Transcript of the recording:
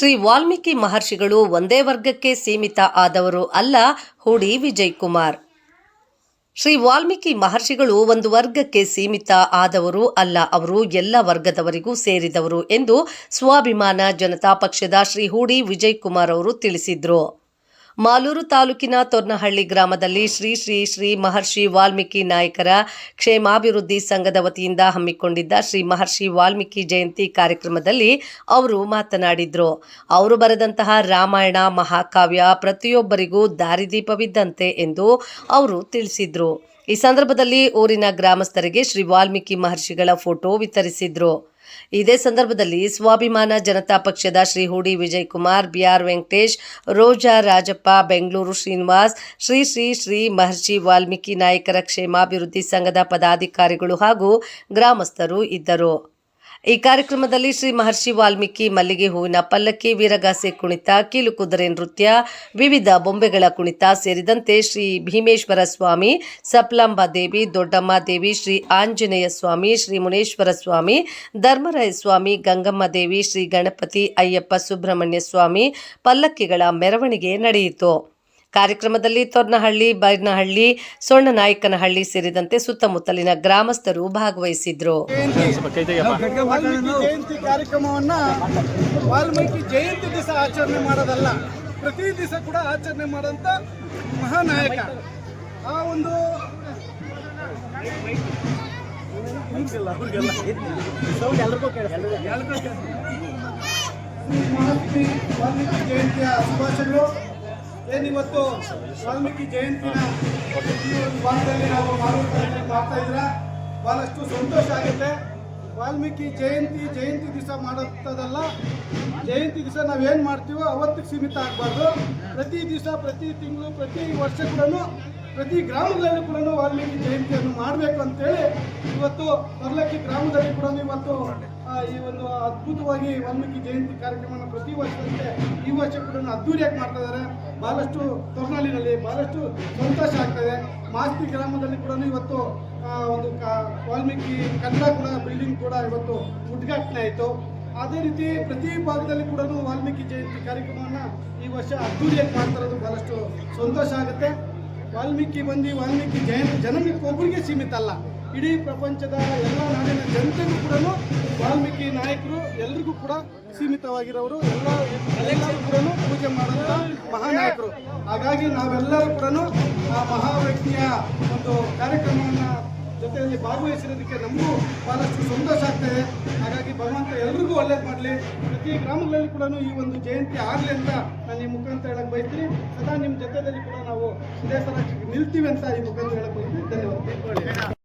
ಶ್ರೀ ವಾಲ್ಮೀಕಿ ಮಹರ್ಷಿಗಳು ಒಂದೇ ವರ್ಗಕ್ಕೆ ಸೀಮಿತ ಆದವರು ಅಲ್ಲ, ಹೂಡಿ ವಿಜಯ್ ಕುಮಾರ್ ಶ್ರೀ ವಾಲ್ಮೀಕಿ ಮಹರ್ಷಿಗಳು ಒಂದು ವರ್ಗಕ್ಕೆ ಸೀಮಿತ ಆದವರು ಅಲ್ಲ, ಅವರು ಎಲ್ಲ ವರ್ಗದವರಿಗೂ ಸೇರಿದವರು ಎಂದು ಸ್ವಾಭಿಮಾನ ಜನತಾ ಪಕ್ಷದ ಶ್ರೀ ಹೂಡಿ ವಿಜಯ್ ಕುಮಾರ್ ಅವರು ತಿಳಿಸಿದರು. ಮಾಲೂರು ತಾಲೂಕಿನ ತೊರ್ನಹಳ್ಳಿ ಗ್ರಾಮದಲ್ಲಿ ಶ್ರೀ ಶ್ರೀ ಶ್ರೀ ಮಹರ್ಷಿ ವಾಲ್ಮೀಕಿ ನಾಯಕರ ಕ್ಷೇಮಾಭಿವೃದ್ಧಿ ಸಂಘದ ವತಿಯಿಂದ ಹಮ್ಮಿಕೊಂಡಿದ್ದ ಶ್ರೀ ಮಹರ್ಷಿ ವಾಲ್ಮೀಕಿ ಜಯಂತಿ ಕಾರ್ಯಕ್ರಮದಲ್ಲಿ ಅವರು ಮಾತನಾಡಿದ್ರು. ಅವರು ಬರೆದಂತಹ ರಾಮಾಯಣ, ಮಹಾಕಾವ್ಯ ಪ್ರತಿಯೊಬ್ಬರಿಗೂ ದಾರಿದೀಪವಿದ್ದಂತೆ ಎಂದು ಅವರು ತಿಳಿಸಿದ್ರು. ಈ ಸಂದರ್ಭದಲ್ಲಿ ಊರಿನ ಗ್ರಾಮಸ್ಥರಿಗೆ ಶ್ರೀ ವಾಲ್ಮೀಕಿ ಮಹರ್ಷಿಗಳ ಫೋಟೋ ವಿತರಿಸಿದ್ರು. ಇದೇ ಸಂದರ್ಭದಲ್ಲಿ ಸ್ವಾಭಿಮಾನ ಜನತಾ ಪಕ್ಷದ ಶ್ರೀ ಹೂಡಿ ವಿಜಯ್ ಕುಮಾರ್ ಬಿಆರ್ ವೆಂಕಟೇಶ್, ರೋಜಾ ರಾಜಪ್ಪ, ಬೆಂಗಳೂರು ಶ್ರೀನಿವಾಸ್, ಶ್ರೀ ಶ್ರೀ ಶ್ರೀ ಮಹರ್ಷಿ ವಾಲ್ಮೀಕಿ ನಾಯಕರ ಕ್ಷೇಮಾಭಿವೃದ್ಧಿ ಸಂಘದ ಪದಾಧಿಕಾರಿಗಳು ಹಾಗೂ ಗ್ರಾಮಸ್ಥರು ಇದ್ದರು. ಈ ಕಾರ್ಯಕ್ರಮದಲ್ಲಿ ಶ್ರೀ ಮಹರ್ಷಿ ವಾಲ್ಮೀಕಿ ಮಲ್ಲಿಗೆ ಹೂವಿನ ಪಲ್ಲಕ್ಕಿ, ವೀರಗಾಸೆ ಕುಣಿತ, ಕೀಲು ಕುದುರೆ ನೃತ್ಯ, ವಿವಿಧ ಬೊಂಬೆಗಳ ಕುಣಿತ ಸೇರಿದಂತೆ ಶ್ರೀ ಭೀಮೇಶ್ವರ ಸ್ವಾಮಿ, ಸಪ್ಲಾಂಬ ದೇವಿ, ದೊಡ್ಡಮ್ಮ ದೇವಿ, ಶ್ರೀ ಆಂಜನೇಯ ಸ್ವಾಮಿ, ಶ್ರೀ ಮುನೇಶ್ವರ ಸ್ವಾಮಿ, ಧರ್ಮರಾಯ ಸ್ವಾಮಿ, ಗಂಗಮ್ಮ ದೇವಿ, ಶ್ರೀ ಗಣಪತಿ ಅಯ್ಯಪ್ಪ ಸುಬ್ರಹ್ಮಣ್ಯ ಸ್ವಾಮಿ ಪಲ್ಲಕ್ಕಿಗಳ ಮೆರವಣಿಗೆ ನಡೆಯಿತು. ಕಾರ್ಯಕ್ರಮದಲ್ಲಿ ತೊರ್ನಹಳ್ಳಿ ಬೈರ್ನಹಳ್ಳಿ ಸೊಣ್ಣನಾಯಕನಹಳ್ಳಿ ಸೇರಿದಂತೆ ಸುತ್ತಮುತ್ತಲಿನ ಗ್ರಾಮಸ್ಥರು ಭಾಗವಹಿಸಿದ್ರು. ಜಯಂತಿ ಕಾರ್ಯಕ್ರಮವನ್ನ ವಾಲ್ಮೀಕಿ ಜಯಂತಿ ದಿವಸ ಆಚರಣೆ ಮಾಡೋದಲ್ಲ ಪ್ರತಿ ದಿವಸ ಕೂಡ ಆಚರಣೆ ಮಾಡೋಂಥ ಮಹಾನಾಯಕ. ಆ ಒಂದು ವಾಲ್ಮೀಕಿ ಜಯಂತಿಯ ಶುಭಾಶಯಗಳು. ಏನಿವತ್ತು ವಾಲ್ಮೀಕಿ ಜಯಂತಿನ ಈ ಒಂದು ನಾವು ಮಾರುಕಟ್ಟೆ ಮಾಡ್ತಾ ಇದ್ರ ಬಹಳಷ್ಟು ಸಂತೋಷ ಆಗುತ್ತೆ. ವಾಲ್ಮೀಕಿ ಜಯಂತಿ ಜಯಂತಿ ದಿವಸ ಮಾಡುತ್ತದಲ್ಲ ಜಯಂತಿ ದಿವಸ ನಾವೇನು ಮಾಡ್ತೀವೋ ಅವತ್ತಿಗೆ ಸೀಮಿತ ಆಗಬಾರ್ದು. ಪ್ರತಿ ದಿವಸ, ಪ್ರತಿ ತಿಂಗಳು, ಪ್ರತಿ ವರ್ಷ ಕೂಡ ಪ್ರತಿ ಗ್ರಾಮಗಳಲ್ಲಿ ಕೂಡ ವಾಲ್ಮೀಕಿ ಜಯಂತಿಯನ್ನು ಮಾಡಬೇಕು ಅಂತೇಳಿ ಇವತ್ತು ಪರ್ಲಕ್ಕಿ ಗ್ರಾಮದಲ್ಲಿ ಕೂಡ ಇವತ್ತು ಈ ಒಂದು ಅದ್ಭುತವಾಗಿ ವಾಲ್ಮೀಕಿ ಜಯಂತಿ ಕಾರ್ಯಕ್ರಮವನ್ನು ಪ್ರತಿ ವರ್ಷದಂತೆ ಈ ವರ್ಷ ಕೂಡ ಅದ್ದೂರಿಯಾಗಿ ಮಾಡ್ತಾ ಇದ್ದಾರೆ ಭಾಳಷ್ಟು ತೊರ್ನಳ್ಳಿನಲ್ಲಿ ಭಾಳಷ್ಟು ಸಂತೋಷ ಆಗ್ತದೆ ಮಾಸ್ತಿ ಗ್ರಾಮದಲ್ಲಿ ಕೂಡ ಇವತ್ತು ಒಂದು ವಾಲ್ಮೀಕಿ ಕನ್ನಡ ಕೂಡ ಬಿಲ್ಡಿಂಗ್ ಕೂಡ ಇವತ್ತು ಉದ್ಘಾಟನೆ ಆಯಿತು. ಅದೇ ರೀತಿ ಪ್ರತಿ ಭಾಗದಲ್ಲಿ ಕೂಡ ವಾಲ್ಮೀಕಿ ಜಯಂತಿ ಕಾರ್ಯಕ್ರಮವನ್ನು ಈ ವರ್ಷ ಅದ್ದೂರಿಯಾಗಿ ಮಾಡ್ತಾ ಇರೋದು ಭಾಳಷ್ಟು ಸಂತೋಷ ಆಗುತ್ತೆ. ವಾಲ್ಮೀಕಿ ಬಂದು ವಾಲ್ಮೀಕಿ ಜಯಂತಿ ಜನಕ್ಕೆ ಸೀಮಿತ ಅಲ್ಲ. ಇಡೀ ಪ್ರಪಂಚದ ಎಲ್ಲ ನಾಡಿನ ಜನತೆಗೂ ಕೂಡ ವಾಲ್ಮೀಕಿ ನಾಯಕರು ಎಲ್ರಿಗೂ ಕೂಡ ಸೀಮಿತವಾಗಿರೋರು, ಎಲ್ಲ ಎಲ್ಲರೂ ಕೂಡ ಪೂಜೆ ಮಾಡುವಂಥ ಮಹಾನಾಯಕರು. ಹಾಗಾಗಿ ನಾವೆಲ್ಲರೂ ಕೂಡ ಆ ಮಹಾ ವ್ಯಕ್ತಿಯ ಒಂದು ಕಾರ್ಯಕ್ರಮವನ್ನು ಜೊತೆಯಲ್ಲಿ ಭಾಗವಹಿಸಿರೋದಕ್ಕೆ ನಮಗೂ ಬಹಳಷ್ಟು ಸಂತೋಷ ಆಗ್ತದೆ. ಹಾಗಾಗಿ ಭಗವಂತ ಎಲ್ರಿಗೂ ಒಳ್ಳೇದು ಮಾಡಲಿ. ಪ್ರತಿ ಗ್ರಾಮಗಳಲ್ಲಿ ಕೂಡ ಈ ಒಂದು ಜಯಂತಿ ಆಗಲಿ ಅಂತ ನಾನು ಈ ಮುಖಾಂತರ ಹೇಳಕ್ಕೆ ಬಯಸ್ತೀನಿ. ಸದಾ ನಿಮ್ಮ ಜೊತೆಯಲ್ಲಿ ಕೂಡ ನಾವು ಇದೇ ಸಲ ನಿಲ್ತೀವಿ ಅಂತ ಈ ಮುಖಾಂತರ ಹೇಳಕ್ಕೆ ಬಯಸ್ತೀನಿ. ಧನ್ಯವಾದ